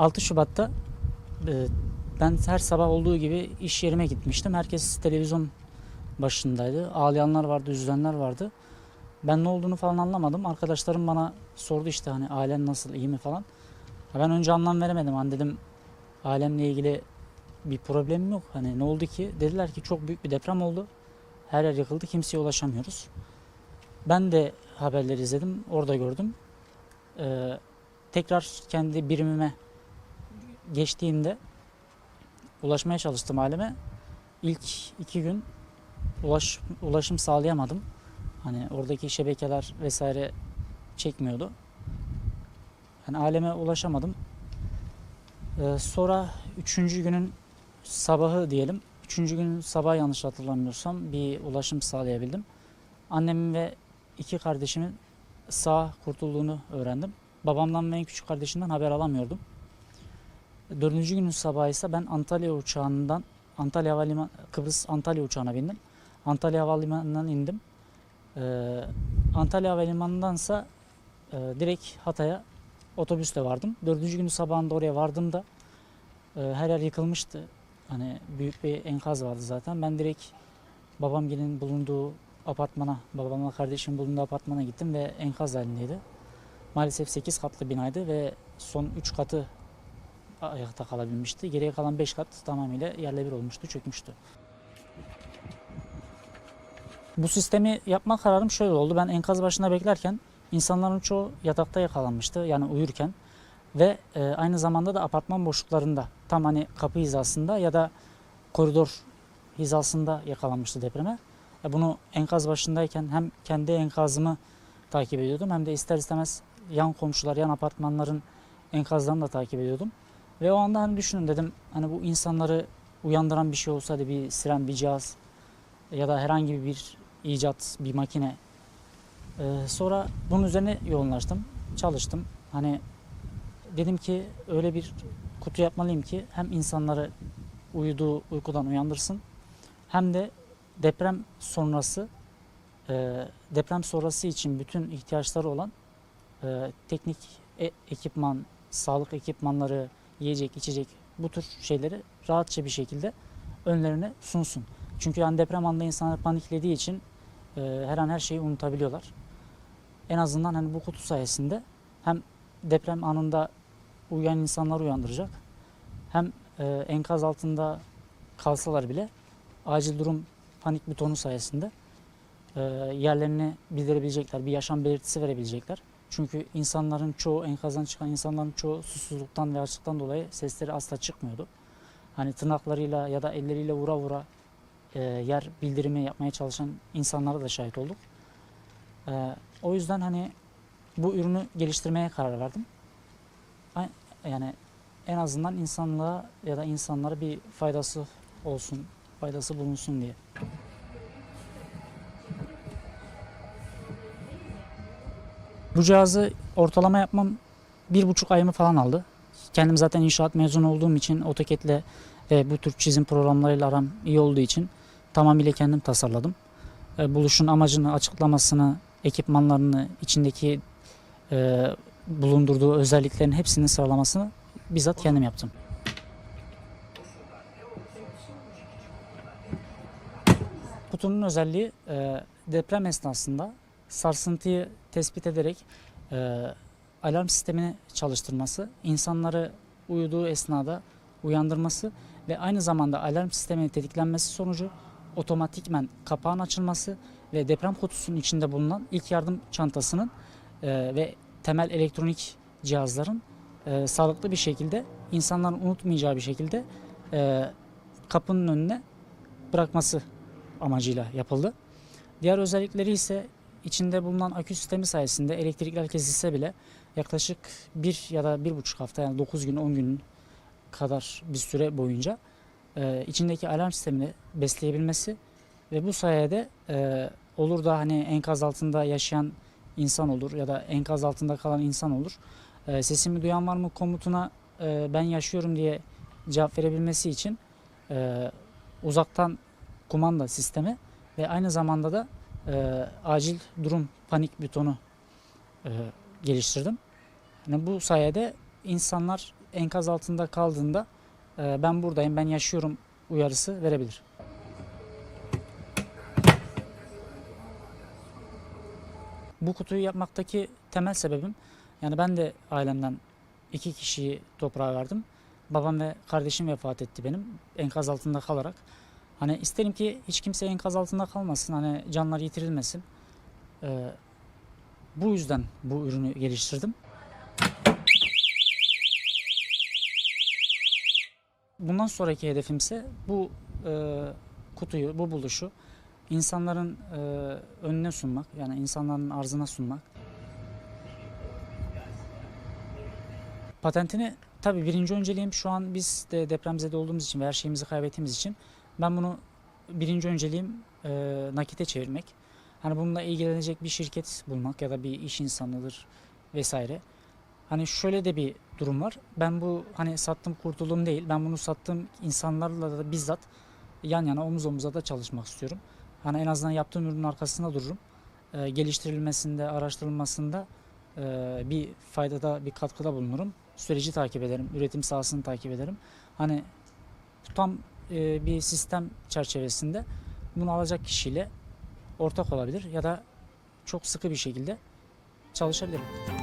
...6 Şubat'ta e, ben her sabah olduğu gibi iş yerime gitmiştim. Herkes televizyon başındaydı. Ağlayanlar vardı, üzülenler vardı. Ben ne olduğunu falan anlamadım. Arkadaşlarım bana sordu işte hani ailen nasıl, iyi mi falan. Ben önce anlam veremedim. Hani dedim ailemle ilgili bir problemim yok. Hani ne oldu ki? Dediler ki çok büyük bir deprem oldu. Her yer yıkıldı, kimseye ulaşamıyoruz. Ben de haberleri izledim, orada gördüm. Ee, tekrar kendi birimime geçtiğimde ulaşmaya çalıştım aileme. İlk iki gün ulaş, ulaşım sağlayamadım. Hani oradaki şebekeler vesaire çekmiyordu. Yani aileme ulaşamadım. Ee, sonra üçüncü günün sabahı diyelim. Üçüncü günün sabahı yanlış hatırlamıyorsam bir ulaşım sağlayabildim. Annemin ve iki kardeşimin sağ kurtulduğunu öğrendim. Babamdan ve en küçük kardeşimden haber alamıyordum. Dördüncü günün sabahı ise ben Antalya uçağından Antalya Havalimanı, Kıbrıs Antalya uçağına bindim. Antalya Havalimanı'ndan indim. Ee, Antalya Havalimanı'ndansa e, direkt Hatay'a otobüsle vardım. Dördüncü günün sabahında oraya vardığımda e, her yer yıkılmıştı. Hani büyük bir enkaz vardı zaten. Ben direkt babamgilin bulunduğu apartmana, babamla kardeşim bulunduğu apartmana gittim ve enkaz halindeydi. Maalesef 8 katlı binaydı ve son 3 katı ayakta kalabilmişti. Geriye kalan 5 kat tamamıyla yerle bir olmuştu, çökmüştü. Bu sistemi yapma kararım şöyle oldu. Ben enkaz başında beklerken insanların çoğu yatakta yakalanmıştı yani uyurken ve e, aynı zamanda da apartman boşluklarında tam hani kapı hizasında ya da koridor hizasında yakalanmıştı depreme. E, bunu enkaz başındayken hem kendi enkazımı takip ediyordum hem de ister istemez yan komşular, yan apartmanların enkazlarını da takip ediyordum. Ve o anda hani düşünün dedim hani bu insanları uyandıran bir şey olsaydı bir siren, bir cihaz ya da herhangi bir icat, bir makine. Ee, sonra bunun üzerine yoğunlaştım, çalıştım. Hani dedim ki öyle bir kutu yapmalıyım ki hem insanları uyuduğu uykudan uyandırsın hem de deprem sonrası e, deprem sonrası için bütün ihtiyaçları olan e, teknik e- ekipman, sağlık ekipmanları, yiyecek, içecek bu tür şeyleri rahatça bir şekilde önlerine sunsun. Çünkü yani deprem anında insanlar paniklediği için e, her an her şeyi unutabiliyorlar. En azından hani bu kutu sayesinde hem deprem anında uyuyan insanları uyandıracak hem e, enkaz altında kalsalar bile acil durum panik butonu sayesinde e, yerlerini bildirebilecekler, bir yaşam belirtisi verebilecekler. Çünkü insanların çoğu, enkazdan çıkan insanların çoğu susuzluktan ve açlıktan dolayı sesleri asla çıkmıyordu. Hani tırnaklarıyla ya da elleriyle vura vura e, yer bildirimi yapmaya çalışan insanlara da şahit olduk. E, o yüzden hani bu ürünü geliştirmeye karar verdim. Yani en azından insanlığa ya da insanlara bir faydası olsun, faydası bulunsun diye. Bu cihazı ortalama yapmam bir buçuk ayımı falan aldı. Kendim zaten inşaat mezunu olduğum için AutoCAD'le ve bu tür çizim programlarıyla aram iyi olduğu için tamamıyla kendim tasarladım. E, buluşun amacını, açıklamasını, ekipmanlarını, içindeki e, bulundurduğu özelliklerin hepsinin sıralamasını bizzat kendim yaptım. Kutunun özelliği e, deprem esnasında sarsıntıyı tespit ederek e, alarm sistemini çalıştırması, insanları uyuduğu esnada uyandırması ve aynı zamanda alarm sisteminin tetiklenmesi sonucu otomatikmen kapağın açılması ve deprem kutusunun içinde bulunan ilk yardım çantasının e, ve temel elektronik cihazların e, sağlıklı bir şekilde insanların unutmayacağı bir şekilde e, kapının önüne bırakması amacıyla yapıldı. Diğer özellikleri ise içinde bulunan akü sistemi sayesinde elektrikler kesilse bile yaklaşık bir ya da bir buçuk hafta yani 9 gün 10 gün kadar bir süre boyunca e, içindeki alarm sistemini besleyebilmesi ve bu sayede e, olur da hani enkaz altında yaşayan insan olur ya da enkaz altında kalan insan olur. E, sesimi duyan var mı komutuna e, ben yaşıyorum diye cevap verebilmesi için e, uzaktan kumanda sistemi ve aynı zamanda da e, acil durum panik butonu e, geliştirdim. Yani bu sayede insanlar enkaz altında kaldığında e, ben buradayım, ben yaşıyorum uyarısı verebilir. Bu kutuyu yapmaktaki temel sebebim yani ben de ailemden iki kişiyi toprağa verdim. Babam ve kardeşim vefat etti benim enkaz altında kalarak. Hani isterim ki hiç kimse enkaz altında kalmasın. Hani canlar yitirilmesin. Ee, bu yüzden bu ürünü geliştirdim. Bundan sonraki hedefimse bu e, kutuyu, bu buluşu insanların e, önüne sunmak, yani insanların arzına sunmak. Patentini tabii birinci önceliğim şu an biz de depremzede olduğumuz için ve her şeyimizi kaybettiğimiz için ben bunu birinci önceliğim e, nakite çevirmek. Hani bununla ilgilenecek bir şirket bulmak ya da bir iş insanıdır vesaire. Hani şöyle de bir durum var. Ben bu hani sattım kurtuldum değil. Ben bunu sattığım insanlarla da bizzat yan yana omuz omuza da çalışmak istiyorum. Hani en azından yaptığım ürünün arkasında dururum. E, geliştirilmesinde, araştırılmasında e, bir faydada, bir katkıda bulunurum. Süreci takip ederim, üretim sahasını takip ederim. Hani tam e, bir sistem çerçevesinde bunu alacak kişiyle ortak olabilir ya da çok sıkı bir şekilde çalışabilirim.